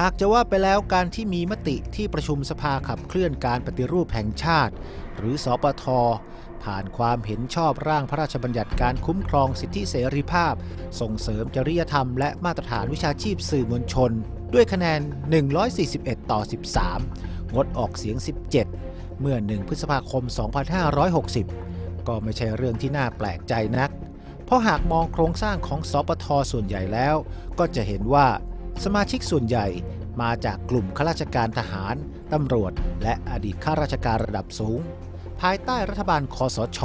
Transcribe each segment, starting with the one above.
หากจะว่าไปแล้วการที่มีมติที่ประชุมสภาขับเคลื่อนการปฏิรูปแห่งชาติ หรือสอปท ผ่านความเห็นชอบร่างพระราชบัญญัติการคุ้มครองสิทธิเสรีภาพ ส่งเสริมจริยธรรมและมาตรฐานวิชาชีพสื่อมวลชน ด้วยคะแนน 141 ต่อ 13 งดออกเสียง 17 เมื่อ 1 พฤษภาคม 2560 ก็ไม่ใช่เรื่องที่น่าแปลกใจนัก เพราะหากมองโครงสร้างของสปทส่วนใหญ่แล้ว ก็จะเห็นว่า สมาชิกส่วนใหญ่มาจากกลุ่มข้าราชการทหาร ตำรวจ และอดีตข้าราชการระดับสูง ภายใต้รัฐบาลคอสช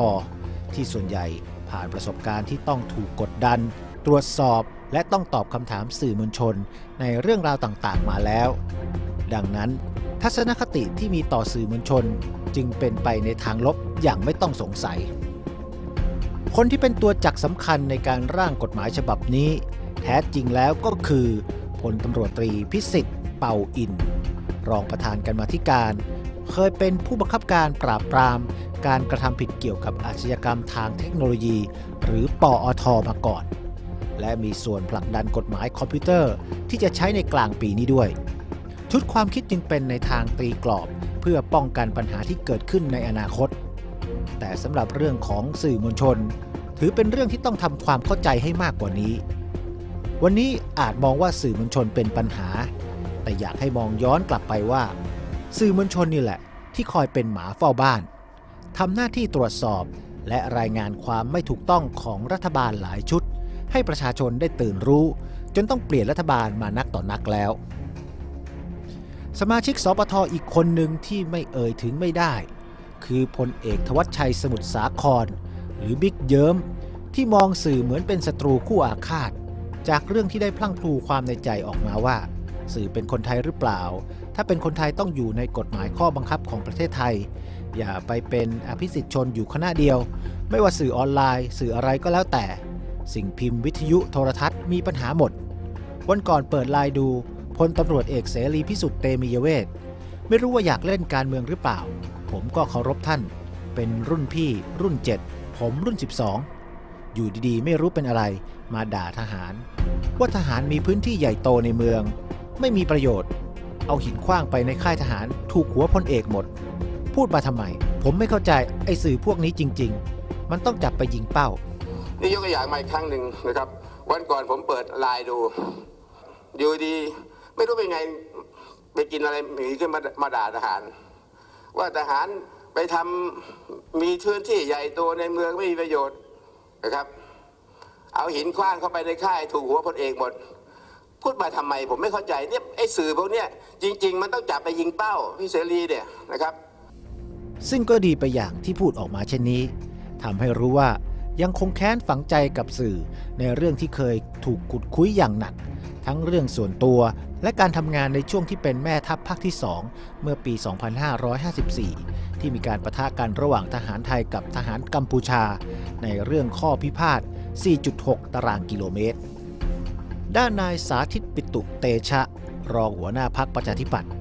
ที่ส่วนใหญ่ผ่านประสบการณ์ที่ต้องถูกกดดัน ตรวจสอบและต้องตอบคำถามสื่อมวลชนในเรื่องราวต่างๆ มาแล้ว ดังนั้นทัศนคติที่มีต่อสื่อมวลชนจึงเป็นไปในทางลบอย่างไม่ต้องสงสัย คนที่เป็นตัวจักสำคัญในการร่างกฎหมายฉบับนี้ แท้จริงแล้วก็คือ พลตำรวจตรีพิสิทธิ์เป่าอิน รองประธานกันมาธิการ เคยเป็นผู้บังคับการปราบปราม การกระทำผิดเกี่ยวกับอาชญากรรมทางเทคโนโลยี หรือปออทมาก่อน และมีส่วนผลักดันกฎหมายคอมพิวเตอร์ ที่จะใช้ในกลางปีนี้ด้วย ชุดความคิดจึงเป็นในทางตีกรอบ เพื่อป้องกันปัญหาที่เกิดขึ้นในอนาคต แต่สำหรับเรื่องของสื่อมวลชน ถือเป็นเรื่องที่ต้องทำความเข้าใจให้มากกว่านี้ วันนี้อาจมองว่าสื่อมวลชนเป็นปัญหา แต่อยากให้มองย้อนกลับไปว่า สื่อมวลชนนี่แหละ ที่คอยเป็นหมาเฝ้าบ้านทำหน้าที่ตรวจสอบและรายงานความไม่ถูกต้องของรัฐบาลหลายชุด ให้ประชาชนได้ตื่นรู้ จนต้องเปลี่ยนรัฐบาลมานักต่อนักแล้ว สมาชิกสปทอีกคนหนึ่งที่ไม่เอ่ยถึงไม่ได้ คือพลเอกทวัชชัยสมุทรสาคร หรือบิ๊กเยิ้มที่มองสื่อเหมือนเป็นศัตรูคู่อาฆาต จากเรื่องที่ได้พลั่งพลูความในใจออกมาว่า สื่อเป็นคนไทยหรือเปล่า ถ้าเป็นคนไทยต้องอยู่ในกฎหมายข้อบังคับของประเทศไทย อย่าไปเป็นอภิสิทธิชนอยู่คณะเดียว ไม่ว่าสื่อออนไลน์ สื่ออะไรก็แล้วแต่ สิ่งพิมพ์วิทยุโทรทัศน์มีปัญหาหมด วันก่อนเปิดไลน์ดูพลตำรวจเอกเสรีพิสุทธิ์เตมียเวทไม่รู้ว่าอยากเล่นการเมืองหรือเปล่า ผมก็เคารพท่าน เป็นรุ่นพี่รุ่น 7 ผมรุ่น 12 อยู่ดีๆ ไม่รู้เป็นอะไร มาด่าทหาร ว่าทหารมีพื้นที่ใหญ่โตในเมือง ไม่มีประโยชน์ เอาหินคว้างไปในค่ายทหารถูกหัวพลเอกหมด พูดมาทำไม ผมไม่เข้าใจไอ้สื่อพวกนี้จริง ๆ มันต้องจับไปยิงเป้า นี่ยกตัวอย่างมาอีกครั้งหนึ่งนะครับ วันก่อนผมเปิดไลน์ดู อยู่ดี ไม่รู้เป็นไงไปกินอะไรหมีขึ้นมามาด่าทหาร ว่าทหารไปทำมีพื้นที่ใหญ่โตในเมืองไม่มีประโยชน์นะครับ เอาหินคว้างเข้าไปในค่ายถูกหัวพลเอกหมด พูดมาทำไมผมไม่เข้าใจเนี่ยไอ้สื่อพวกเนี้ยจริง ๆ มันต้องจับไปยิงเป้าพี่เสรีเนี่ยนะครับ ซึ่งก็ดีไปอย่างที่พูดออกมาเช่นนี้ทำให้รู้ว่ายังคงแค้นฝังใจกับสื่อในเรื่องที่เคยถูกขุดคุยอย่างหนัก ทั้งเรื่องส่วนตัว และการทำงานในช่วงที่เป็นแม่ทัพภาคที่ 2 เมื่อปี 2554 ที่มีการประทะกันระหว่างทหารไทยกับทหารกัมพูชา ในเรื่องข้อพิพาท 4.6 ตารางกิโลเมตร ด้านนายสาธิตปิตุเตชะ รองหัวหน้าพักประชาธิปัตย์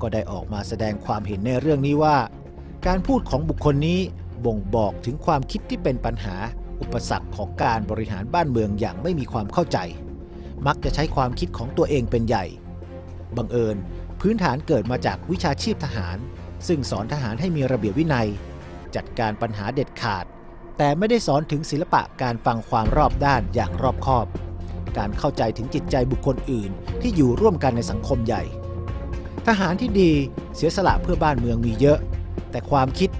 ก็ได้ออกมาแสดงความเห็นในเรื่องนี้ว่า การพูดของบุคคลนี้บ่งบอกถึงความคิดที่เป็นปัญหา อุปสรรคของการบริหารบ้านเมืองอย่างไม่มีความเข้าใจ มักจะใช้ความคิดของตัวเองเป็นใหญ่ บังเอิญ พื้นฐานเกิดมาจากวิชาชีพทหาร ซึ่งสอนทหารให้มีระเบียบวินัย จัดการปัญหาเด็ดขาด แต่ไม่ได้สอนถึงศิลปะการฟังความรอบด้านอย่างรอบคอบ การเข้าใจถึงจิตใจบุคคลอื่น ที่อยู่ร่วมกันในสังคมใหญ่ ทหารที่ดีเสียสละเพื่อบ้านเมืองมีเยอะ แต่ความคิด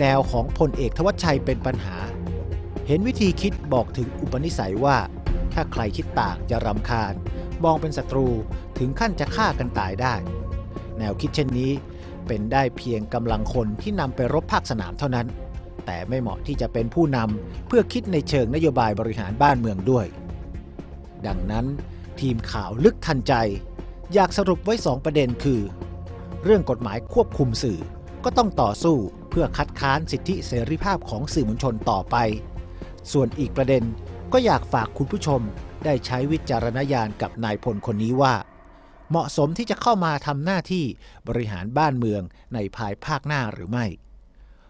แนวของพลเอกทวัชชัยเป็นปัญหา เห็นวิธีคิดบอกถึงอุปนิสัยว่า ถ้าใครคิดต่างจะรำคาญ มองเป็นศัตรูถึงขั้นจะฆ่ากันตายได้ แนวคิดเช่นนี้ เป็นได้เพียงกำลังคนที่นำไปรบภาคสนามเท่านั้น แต่ไม่เหมาะที่จะเป็นผู้นำเพื่อคิดในเชิงนโยบายบริหารบ้านเมืองด้วย ดังนั้น ทีมข่าวลึกทันใจ อยากสรุปไว้สองประเด็นคือ เรื่องกฎหมายควบคุมสื่อก็ต้องต่อสู้เพื่อคัดค้านสิทธิเสรีภาพของสื่อมวลชนต่อไป ส่วนอีกประเด็น ก็อยากฝากคุณผู้ชมได้ใช้วิจารณญาณกับนายพลคนนี้ว่า เหมาะสมที่จะเข้ามาทำหน้าที่บริหารบ้านเมืองในภายภาคหน้าหรือไม่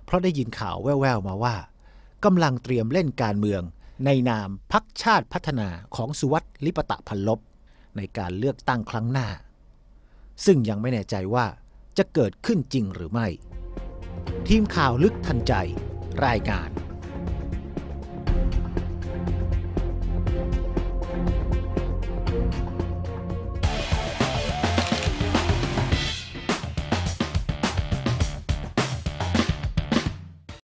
เพราะได้ยินข่าวแว่วๆมาว่ากำลังเตรียมเล่นการเมือง ในนามพักชาติพัฒนาของสุวัสดิ์ลิปตะพันลบในการเลือกตั้งครั้งหน้า ซึ่งยังไม่แน่ใจว่าจะเกิดขึ้นจริงหรือไม่ ทีมข่าวลึกทันใจ รายงาน